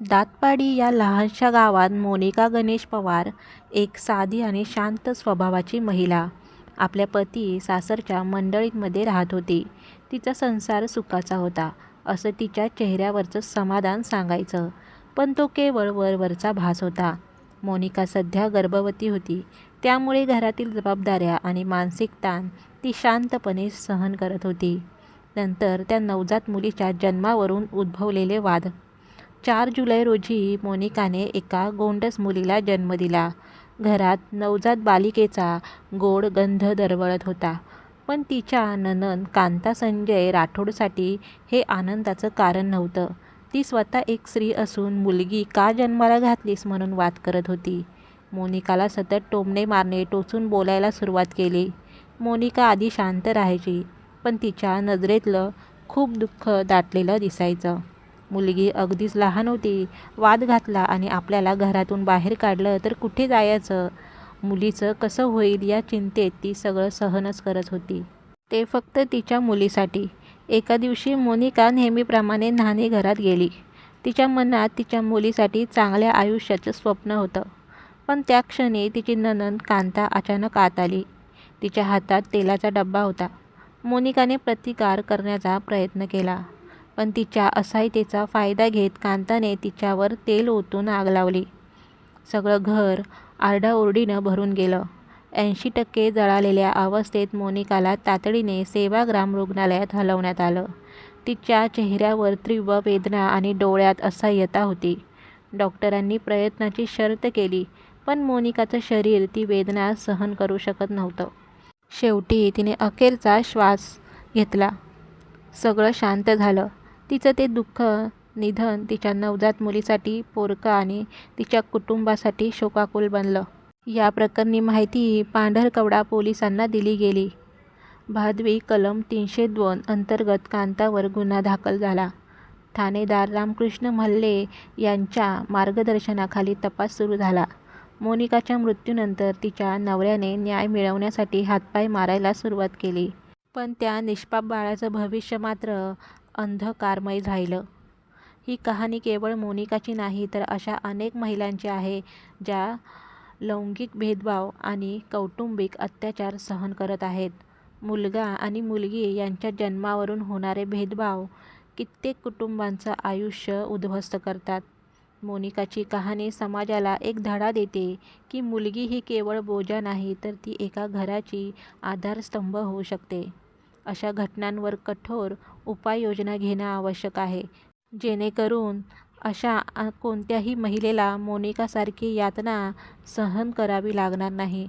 दातपाडी या लहानशा गावात मोनिका गणेश पवार एक साधी आणि शांत स्वभावाची महिला आपल्या पती सासरच्या मंडळींमध्ये राहत होती. तिचा संसार सुखाचा होता असं तिच्या चेहऱ्यावरचं समाधान सांगायचं. पण तो केवळ वरवरचा भास होता. मोनिका सध्या गर्भवती होती. त्यामुळे घरातील जबाबदाऱ्या आणि मानसिक ताण ती शांतपणे सहन करत होती. नंतर त्या नवजात मुलीच्या जन्मावरून उद्भवलेले वाद. चार जुलै रोजी मोनिकाने एका गोंडस मुलीला जन्म दिला. घरात नवजात बालिकेचा गोड गंध दरवळत होता. पण तिच्या ननन कांता संजय राठोडसाठी हे आनंदाचं कारण नव्हतं. ती स्वतः एक स्त्री असून मुलगी का जन्माला घातलीस म्हणून वाद करत होती. मोनिकाला सतत टोमणे मारणे टोचून बोलायला सुरुवात केली. मोनिका आधी शांत राहायची. पण तिच्या नजरेतलं खूप दुःख दाटलेलं दिसायचं. मुलगी अगदीच लहान होती. वाद घातला आणि आपल्याला घरातून बाहेर काढलं तर कुठे जायचं? मुलीचं कसं होईल या चिंतेत ती सगळं सहनच करत होती. ते फक्त तिच्या मुलीसाठी. एका दिवशी मोनिका नेहमीप्रमाणे न्हाणीघरात गेली. तिच्या मनात तिच्या मुलीसाठी चांगल्या आयुष्याचं स्वप्न होतं. पण त्या क्षणी तिची ननंद कांता अचानक आत आली. तिच्या हातात तेलाचा डब्बा होता. मोनिकाने प्रतिकार करण्याचा प्रयत्न केला. पण तिच्या असहायतेचा फायदा घेत कांताने तिच्यावर तेल ओतून आग लावली. सगळं घर आरडाओरडीनं भरून गेलं. ऐंशी टक्के जळालेल्या अवस्थेत मोनिकाला तातडीने सेवाग्राम रुग्णालयात हलवण्यात आलं. तिच्या चेहऱ्यावर तीव्र वेदना आणि डोळ्यात असहाय्यता होती. डॉक्टरांनी प्रयत्नाची शर्त केली. पण मोनिकाचं शरीर ती वेदना सहन करू शकत नव्हतं. शेवटी तिने अखेरचा श्वास घेतला. सगळं शांत झालं. तिचं ते दुःख निधन तिच्या नवजात मुलीसाठी, पोरकं आणि तिच्या कुटुंबासाठी शोकाकुल बनलं. या प्रकरणी माहिती पांढरकवडा पोलिसांना दिली गेली. भादवी कलम तीनशे दोन अंतर्गत कांतावर गुन्हा दाखल झाला. ठाणेदार रामकृष्ण मल्ले यांच्या मार्गदर्शनाखाली तपास सुरू झाला. मोनिकाच्या मृत्यूनंतर तिच्या नवऱ्याने न्याय मिळवण्यासाठी हातपाय मारायला सुरुवात केली. पण त्या निष्पाप बाळाचं भविष्य मात्र अंधकारमय राहिलं. ही कहाणी केवळ मोनिकाची नाही तर अशा अनेक महिलांची आहे ज्या लैंगिक भेदभाव आणि कौटुंबिक अत्याचार सहन करत आहेत. मुलगा आणि मुलगी यांच्या जन्मावरून होणारे भेदभाव कित्येक कुटुंबांचं आयुष्य उद्ध्वस्त करतात. मोनिकाची कहाणी समाजाला एक धडा देते की मुलगी ही केवळ बोजा नाही तर ती एका घराची आधारस्तंभ होऊ शकते. अशा घटनांवर कठोर उपाययोजना घेणं आवश्यक आहे. जेणेकरून अशा कोणत्याही महिलेला मोनिकासारखी यातना सहन करावी लागणार नाही.